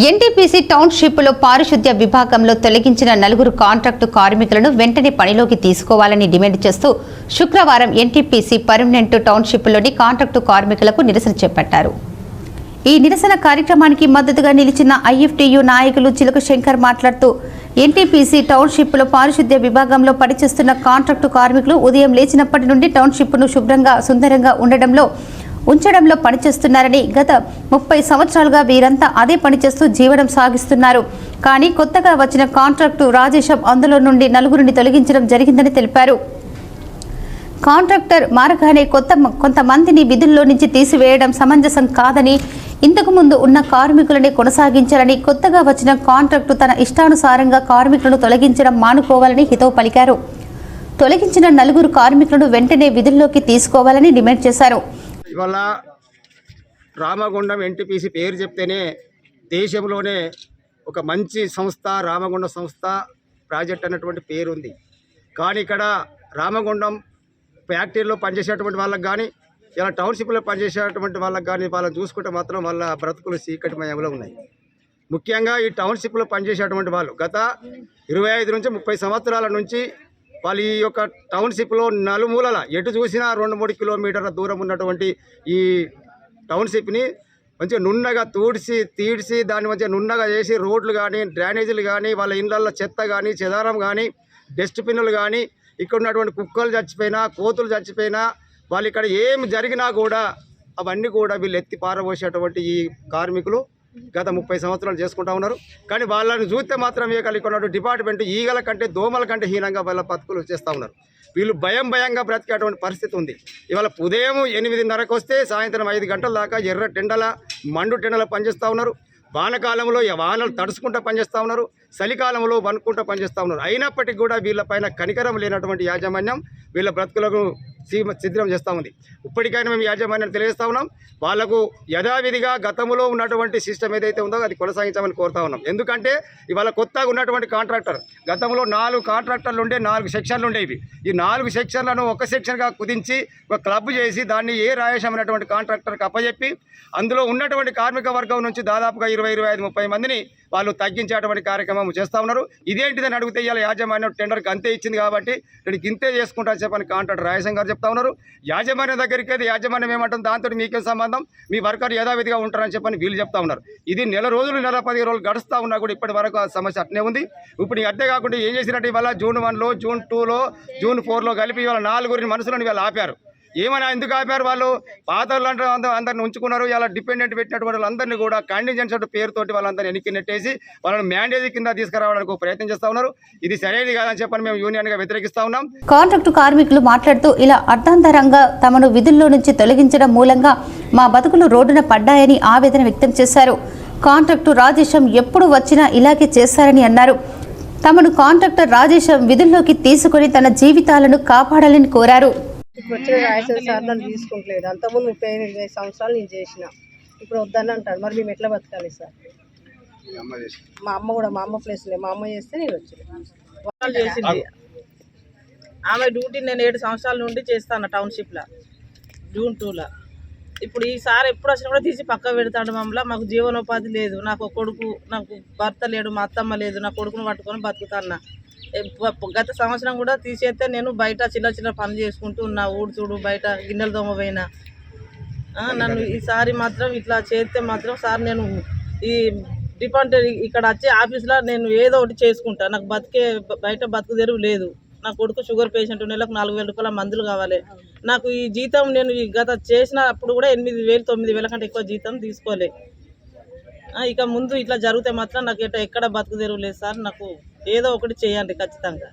NTPC టౌన్షిప్లో పారిశుద్ధ్య విభాగంలో తొలగించిన నలుగురు కాంట్రాక్టు కార్మికులను వెంటనే పనిలోకి తీసుకోవాలని డిమాండ్ చేస్తూ శుక్రవారం ఎన్టీపీసీ పర్మనెంట్ టౌన్షిప్లోని కాంట్రాక్టు కార్మికులకు నిరసన చేపట్టారు. ఈ నిరసన కార్యక్రమానికి మద్దతుగా నిలిచిన ఐఎఫ్టీయు నాయకులు చిలుక శంకర్ మాట్లాడుతూ ఎన్టీపీసీ టౌన్షిప్లో పారిశుద్ధ్య విభాగంలో పనిచేస్తున్న కాంట్రాక్టు కార్మికులు ఉదయం లేచినప్పటి నుండి టౌన్షిప్ను శుభ్రంగా సుందరంగా ఉండడంలో ఉంచడంలో పనిచేస్తున్నారని గత ముప్పై సంవత్సరాలుగా వీరంతా అదే పనిచేస్తూ జీవనం సాగిస్తున్నారు. కానీ కొత్తగా వచ్చిన కాంట్రాక్టు రాజేశం అందులో నుండి నలుగురిని తొలగించడం జరిగిందని తెలిపారు. కాంట్రాక్టర్ మారగానే కొత్త కొంతమందిని విధుల్లో నుంచి తీసివేయడం సమంజసం కాదని ఇంతకు ముందు ఉన్న కార్మికులని కొనసాగించాలని కొత్తగా వచ్చిన కాంట్రాక్టు తన ఇష్టానుసారంగా కార్మికులను తొలగించడం మానుకోవాలని హితవు పలికారు. తొలగించిన నలుగురు కార్మికులను వెంటనే విధుల్లోకి తీసుకోవాలని డిమాండ్ చేశారు. ఇవాళ రామగుండం ఎన్టీపీసీ పేరు చెప్తేనే దేశంలోనే ఒక మంచి సంస్థ రామగుండం సంస్థ ప్రాజెక్ట్ అన్నటువంటి పేరు ఉంది కానీ ఇక్కడ రామగుండం ఫ్యాక్టరీలో పనిచేసేటువంటి వాళ్ళకి కానీ ఇలా టౌన్షిప్లో పనిచేసేటువంటి వాళ్ళకి కానీ వాళ్ళని చూసుకుంటే మాత్రం వాళ్ళ బ్రతుకులు చీకటిమయంలో ఉన్నాయి. ముఖ్యంగా ఈ టౌన్షిప్లో పనిచేసేటువంటి వాళ్ళు గత ఇరవై ఐదు నుంచి ముప్పై సంవత్సరాల నుంచి వాళ్ళు ఈ యొక్క టౌన్షిప్లో నలుమూలల ఎటు చూసినా రెండు మూడు కిలోమీటర్ల దూరం ఉన్నటువంటి ఈ టౌన్షిప్ని మంచిగా నున్నగా తూడ్చి తీడ్చి దాన్ని మంచిగా నున్నగా చేసి రోడ్లు కానీ డ్రైనేజీలు కానీ వాళ్ళ ఇళ్ళల్లో చెత్త కానీ చెదారం కానీ డస్ట్బిన్లు కానీ ఇక్కడ ఉన్నటువంటి కుక్కలు చచ్చిపోయినా కోతులు చచ్చిపోయినా వాళ్ళు ఇక్కడ ఏం జరిగినా కూడా అవన్నీ కూడా వీళ్ళు ఎత్తి పారబోసేటువంటి ఈ కార్మికులు గత ముప్పై సంవత్సరాలు చేసుకుంటా ఉన్నారు. కానీ వాళ్ళని చూస్తే మాత్రం ఏ కలిగి డిపార్ట్మెంట్ ఈగల కంటే దోమల కంటే హీనంగా వాళ్ళ బతుకులు చేస్తూ ఉన్నారు. వీళ్ళు భయం భయంగా బ్రతికేటువంటి పరిస్థితి ఉంది. ఇవాళ ఉదయం ఎనిమిదిన్నరకు వస్తే సాయంత్రం ఐదు గంటల దాకా ఎర్ర టెండల మండు టెండల పనిచేస్తూ ఉన్నారు. వానకాలంలో వానలు తడుచుకుంటూ పనిచేస్తూ ఉన్నారు. చలికాలంలో వనుకుంటూ పనిచేస్తూ ఉన్నారు. అయినప్పటికీ కూడా వీళ్ళపైన కనికరం లేనటువంటి యాజమాన్యం వీళ్ళ బ్రతుకులకు సిద్ధం చేస్తూ ఉంది. ఇప్పటికైనా మేము యాజమాన్యాన్ని తెలియజేస్తా ఉన్నాం. వాళ్ళకు యథావిధిగా గతంలో ఉన్నటువంటి సిస్టమ్ ఏదైతే ఉందో అది కొనసాగించామని కోరుతా ఉన్నాం. ఎందుకంటే ఇవాళ కొత్తగా ఉన్నటువంటి కాంట్రాక్టర్ గతంలో నాలుగు కాంట్రాక్టర్లు ఉండే నాలుగు సెక్షన్లు ఉండేవి ఈ నాలుగు సెక్షన్లను ఒక సెక్షన్గా కుదించి ఒక క్లబ్ చేసి దాన్ని ఏ రాయేశం అనేటువంటి కాంట్రాక్టర్కి అప్పజెప్పి అందులో ఉన్నటువంటి కార్మిక వర్గం నుంచి దాదాపుగా ఇరవై ఇరవై ఐదు ముప్పై మందిని వాళ్ళు తగ్గించేటువంటి కార్యక్రమం చేస్తూ ఉన్నారు. ఇదేంటిదని అడిగితే ఇవాళ యాజమాన్యం టెండర్కి అంతే ఇచ్చింది కాబట్టి దీనికి ఇంతే చేసుకుంటా చెప్పని కాంట్రాక్టర్ రాయసం గారు చెప్తా ఉన్నారు. యాజమాన్యం దగ్గరికి అయితే యాజమాన్యం ఏమంటుంది దాంతో మీకేం సంబంధం? మీ వర్కర్ యథావిధిగా ఉంటారని చెప్పని వీళ్ళు చెప్తా ఉన్నారు. ఇది నెల రోజులు నెల పది రోజులు గడుస్తూ ఉన్నా కూడా ఇప్పటి వరకు ఆ సమస్య అట్నే ఉంది. ఇప్పుడు ఈ అంతే కాకుండా ఏం చేసినట్టు ఇవాళ? జూన్ వన్లో జూన్ టూలో జూన్ ఫోర్లో కలిపి ఇవాళ నాలుగురిని మనుషులను ఇవాళ ఆపారు. ఏమని ఎందుకు ఆపారు వాళ్ళు? పాత వాళ్ళంటే అందరిని ఉంచుకున్నారు. ఇలా డిపెండెంట్ పెట్టినటువంటి వాళ్ళందరినీ కూడా కండిజెన్స్ పేరుతోటి వాళ్ళందరినీ వెనక్కి నెట్టేసి వాళ్ళని మ్యాండేజ్ కింద తీసుకురావడానికి ప్రయత్నం చేస్తా ఉన్నారు. ఇది సరైనది కాదని చెప్పని మేము యూనియన్గా వ్యతిరేకిస్తా ఉన్నాం. కాంట్రాక్టు కార్మికులు మాట్లాడుతూ ఇలా అర్థాంతరంగా తమను విధుల్లో నుంచి తొలగించడం మూలంగా మా బతుకులు రోడ్డున పడ్డాయని ఆవేదన వ్యక్తం చేశారు. కాంట్రాక్టు రాజేశం ఎప్పుడు వచ్చినా ఇలాగే చేశారని అన్నారు. తమను కాంట్రాక్టర్ రాజేశం విధుల్లోకి తీసుకొని తన జీవితాలను కాపాడాలని కోరారు. రాయసరి సార్ నన్ను తీసుకుంటలేదు. అంతకుముందు ముప్పై ఎనిమిది సంవత్సరాలు నేను చేసిన. ఇప్పుడు వద్దని అంటాడు మరి మేము ఎట్లా బతకాలి సార్? మా అమ్మ కూడా మా అమ్మ ప్లేస్లే మా అమ్మ చేస్తే నేను వచ్చిన. చేసింది. ఆమె డ్యూటీ నేను ఏడు సంవత్సరాల నుండి చేస్తాను టౌన్షిప్లో. జూన్ టూలో ఇప్పుడు ఈసారి ఎప్పుడు వచ్చినా కూడా తీసి పక్క పెడతాడు మమ్మల్ని. మాకు జీవనోపాధి లేదు. నాకు కొడుకు నాకు భర్త లేడు మా అత్తమ్మ లేదు. నా కొడుకును పట్టుకొని బతుకుతాన్నా గత సంవత్సరం కూడా తీసేస్తే నేను బయట చిన్న చిన్న పనులు చేసుకుంటూ ఉన్నా. ఊడ్చుడు బయట గిన్నెలు దొమ్మ పోయినా. నన్ను ఈసారి మాత్రం ఇట్లా చేస్తే మాత్రం సార్ నేను ఈ డిపార్ట్మెంట్ ఇక్కడ వచ్చే ఆఫీస్లో నేను ఏదో ఒకటి చేసుకుంటా. నాకు బతికే బయట బతుకు తెరువు లేదు. నా కొడుకు షుగర్ పేషెంట్ నెలకు నాలుగు వేల రూపాయల మందులు కావాలి. నాకు ఈ జీతం నేను ఈ గత చేసిన అప్పుడు కూడా ఎనిమిది వేలు తొమ్మిది వేల కంటే ఎక్కువ జీతం తీసుకోలే. ఇక ముందు ఇట్లా జరిగితే మాత్రం నాకు ఎక్కడ బతుకు తెరువు లేదు సార్. నాకు ఏదో ఒకటి చేయండి ఖచ్చితంగా.